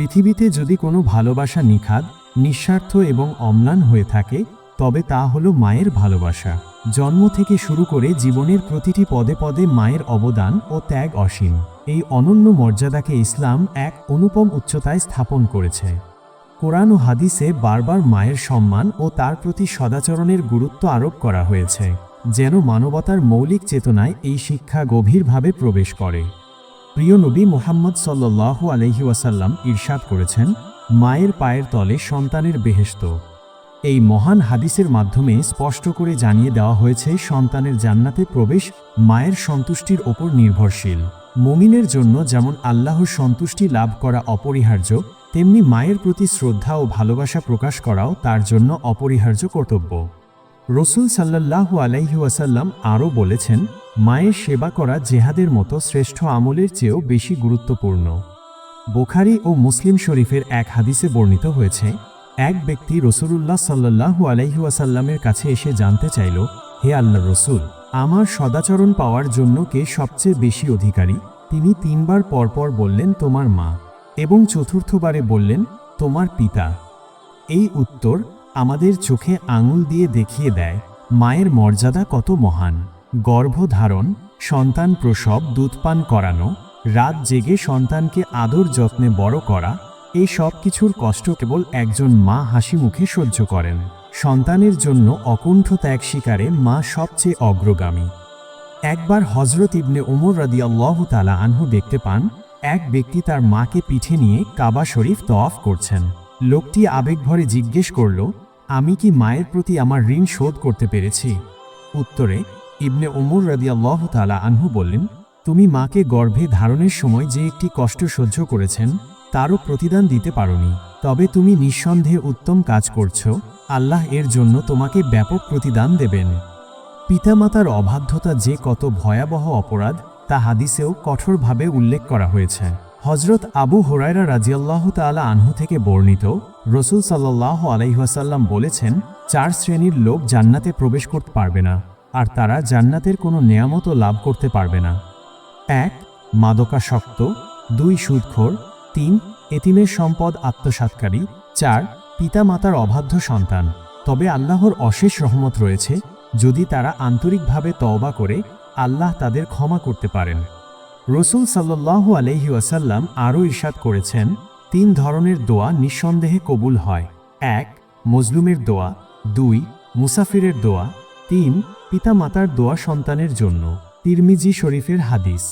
পৃথিবীতে যদি কোনো ভালোবাসা নিখাদ, নিঃস্বার্থ এবং অম্লান হয়ে থাকে, তবে তা হলো মায়ের ভালোবাসা। জন্ম থেকে শুরু করে জীবনের প্রতিটি পদে পদে মায়ের অবদান ও ত্যাগ অসীম। এই অনন্য মর্যাদাকে ইসলাম এক অনুপম উচ্চতায় স্থাপন করেছে। কোরআন ও হাদিসে বারবার মায়ের সম্মান ও তার প্রতি সদাচরণের গুরুত্ব আরোপ করা হয়েছে, যেন মানবতার মৌলিক চেতনায় এই শিক্ষা গভীরভাবে প্রবেশ করে। প্রিয় নবী মোহাম্মদ সাল্লাল্লাহু আলহি ওয়াসাল্লাম ইরশাদ করেছেন, মায়ের পায়ের তলে সন্তানের বেহেশত। এই মহান হাদিসের মাধ্যমে স্পষ্ট করে জানিয়ে দেওয়া হয়েছে, সন্তানের জান্নাতে প্রবেশ মায়ের সন্তুষ্টির ওপর নির্ভরশীল। মুমিনের জন্য যেমন আল্লাহর সন্তুষ্টি লাভ করা অপরিহার্য, তেমনি মায়ের প্রতি শ্রদ্ধা ও ভালোবাসা প্রকাশ করাও তার জন্য অপরিহার্য কর্তব্য। রসুল সাল্লাল্লাহু আলাইহি ওয়াসাল্লাম আরও বলেছেন মায়ের সেবা করা জেহাদের মতো শ্রেষ্ঠ আমলের চেয়েও বেশি গুরুত্বপূর্ণ। বোখারি ও মুসলিম শরীফের এক হাদিসে বর্ণিত হয়েছে, এক ব্যক্তি রসুলুল্লাহ সাল্লাহু আলাইহি ওয়াসাল্লামের কাছে এসে জানতে চাইল, হে আল্লাহ রসুল, আমার সদাচরণ পাওয়ার জন্য কে সবচেয়ে বেশি অধিকারী? তিনি তিনবার পরপর বললেন, তোমার মা। এবং চতুর্থবারে বললেন, তোমার পিতা। এই উত্তর আমাদের চোখে আঙুল দিয়ে দেখিয়ে দেয়, মায়ের মর্যাদা কত মহান। গর্ভধারণ, সন্তান প্রসব দুধপান করানো, রাত জেগে সন্তানকে আদর যত্নে বড় করা, এই সব কিছুর কষ্ট কেবল একজন মা হাসি মুখে সহ্য করেন। সন্তানের জন্য অকুণ্ঠ ত্যাগ শিকারে মা সবচেয়ে অগ্রগামী। একবার হজরত ইবনে ওমর রাদিয়াল্লাহ তালা আনহু দেখতে পান, এক ব্যক্তি তার মাকে পিঠে নিয়ে কাবা শরীফ তওয়াফ করছেন। লোকটি আবেগভরে জিজ্ঞেস করল, আমি কি মায়ের প্রতি আমার ঋণ শোধ করতে পেরেছি? উত্তরে ইবনে ওমর রাদিয়াল্লাহ তালা আনহু বললেন, তুমি মাকে গর্ভে ধারণের সময় যে একটি কষ্ট সহ্য করেছেন, তারও প্রতিদান দিতে পারোনি। তবে তুমি নিঃসন্দেহে উত্তম কাজ করছ, আল্লাহ এর জন্য তোমাকে ব্যাপক প্রতিদান দেবেন। পিতামাতার অবাধ্যতা যে কত ভয়াবহ অপরাধ, তা হাদিসেও কঠোরভাবে উল্লেখ করা হয়েছে। হজরত আবু হোরাইরা রাজিয়াল্লাহ তালা আনহু থেকে বর্ণিত, রসুল সাল্লাহ আলাইহাসাল্লাম বলেছেন, চার শ্রেণির লোক জান্নাতে প্রবেশ করতে পারবে না। আর তারা জান্নাতের কোনো নেয়ামতও লাভ করতে পারবে না। এক, মাদকাসক্ত। দুই, সুদখোর। তিন, এতিমের সম্পদ আত্মসাৎকারী। চার, পিতামাতার অবাধ্য সন্তান। তবে আল্লাহর অশেষ রহমত রয়েছে, যদি তারা আন্তরিকভাবে তওবা করে, আল্লাহ তাদের ক্ষমা করতে পারেন। রসুল সাল্লাল্লাহু আলহি ওয়াসাল্লাম আরও ইরশাদ করেছেন, তিন ধরনের দোয়া নিঃসন্দেহে কবুল হয়। এক, মজলুমের দোয়া। দুই, মুসাফিরের দোয়া। তিন পিতামাতার দোয়া সন্তানের জন্য, তিরমিজি শরীফের হাদিস।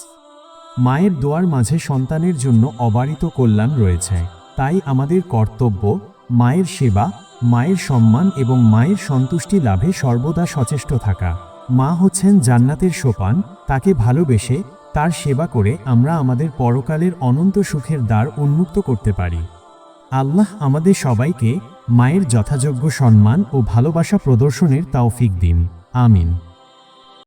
মায়ের দোয়ার মাঝে সন্তানের জন্য অবারিত কল্যাণ রয়েছে। তাই আমাদের কর্তব্য, মায়ের সেবা, মায়ের সম্মান এবং মায়ের সন্তুষ্টি লাভে সর্বদা সচেষ্ট থাকা। মা হচ্ছেন জান্নাতের সোপান, তাকে ভালোবেসে তার সেবা করে আমরা আমাদের পরকালের অনন্ত সুখের দ্বার উন্মুক্ত করতে পারি। আল্লাহ আমাদের সবাইকে মায়ের যথাযোগ্য সম্মান ও ভালোবাসা প্রদর্শনের তাওফিক দিন। আমিন।